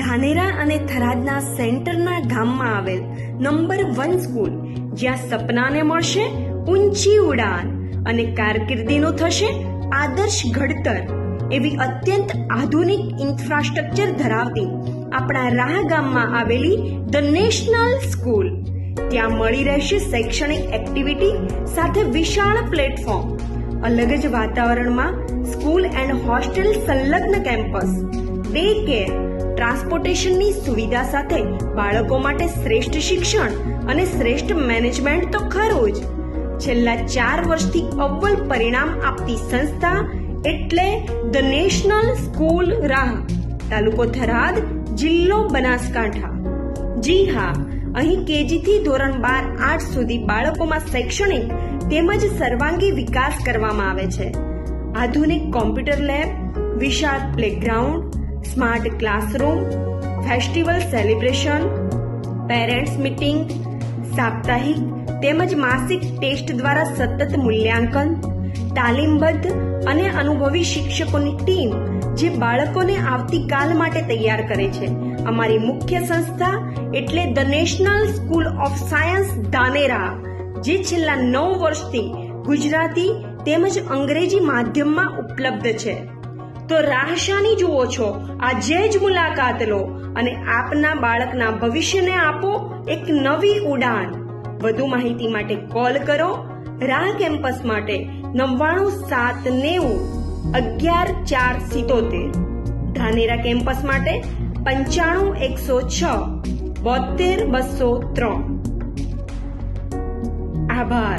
ધાનેરા અને થરાદના સેન્ટરના ગામમાં આવેલ નંબર વન સ્કૂલ, જ્યાં સપનાને મળશે ઊંચી ઉડાન અને કારકિર્દીનું થશે આદર્શ ઘડતર, એવી અત્યંત આધુનિક ઇન્ફ્રાસ્ટ્રક્ચર ધરાવતી આપણા રાહ ગામમાં આવેલી ધ નેશનલ સ્કૂલ. ત્યાં મળી રહેશે શૈક્ષણિક એક્ટિવિટી સાથે વિશાળ પ્લેટફોર્મ, અલગ જ વાતાવરણમાં સ્કૂલ એન્ડ હોસ્ટેલ સંલગ્ન કેમ્પસ, ડે કેર ટ્રાન્સપોર્ટેશનની સુવિધા સાથે બાળકો માટે શ્રેષ્ઠ શિક્ષણ અને શ્રેષ્ઠ મેનેજમેન્ટ તો ખરું જ. છેલ્લા ચાર વર્ષથી અવ્વલ પરિણામ આપતી સંસ્થા એટલે ધ નેશનલ સ્કૂલ રાહ, તાલુકો થરાદ, જિલ્લો બનાસકાંઠા. જી હા, અહીં કેજીથી ધોરણ બાર આઠ સુધી બાળકોમાં શૈક્ષણિક તેમજ સર્વાંગી વિકાસ કરવામાં આવે છે. આધુનિક કોમ્પ્યુટર લેબ, વિશાળ playground smart classroom, festival celebration, parents meeting, સાપ્તાહિક તેમજ માસિક ટેસ્ટ દ્વારા સતત મૂલ્યાંકન, તાલીમબદ્ધ અને અનુભવી શિક્ષકોની ટીમ જે બાળકોને આવતીકાલ માટે તૈયાર કરે છે. અમારી મુખ્ય સંસ્થા એટલે the national school of science Dhanera, જે છેલ્લા નવ વર્ષથી ગુજરાતી તેમજ અંગ્રેજી માધ્યમમાં ઉપલબ્ધ છે. તો રાહશાની જુઓ છો? આજે જ મુલાકાત લો અને આપના બાળકના ભવિષ્યને આપો એક નવી ઉડાન. વધુ માહિતી માટે કોલ કરો રાહ કેમ્પસ માટે નવ્વાણું સાત નેવું અગિયાર ચાર સિત્તોતેર. ધાનેરા કેમ્પસ માટે પંચાણું એકસો છ બોતેર બસો ત્રણ. આભાર.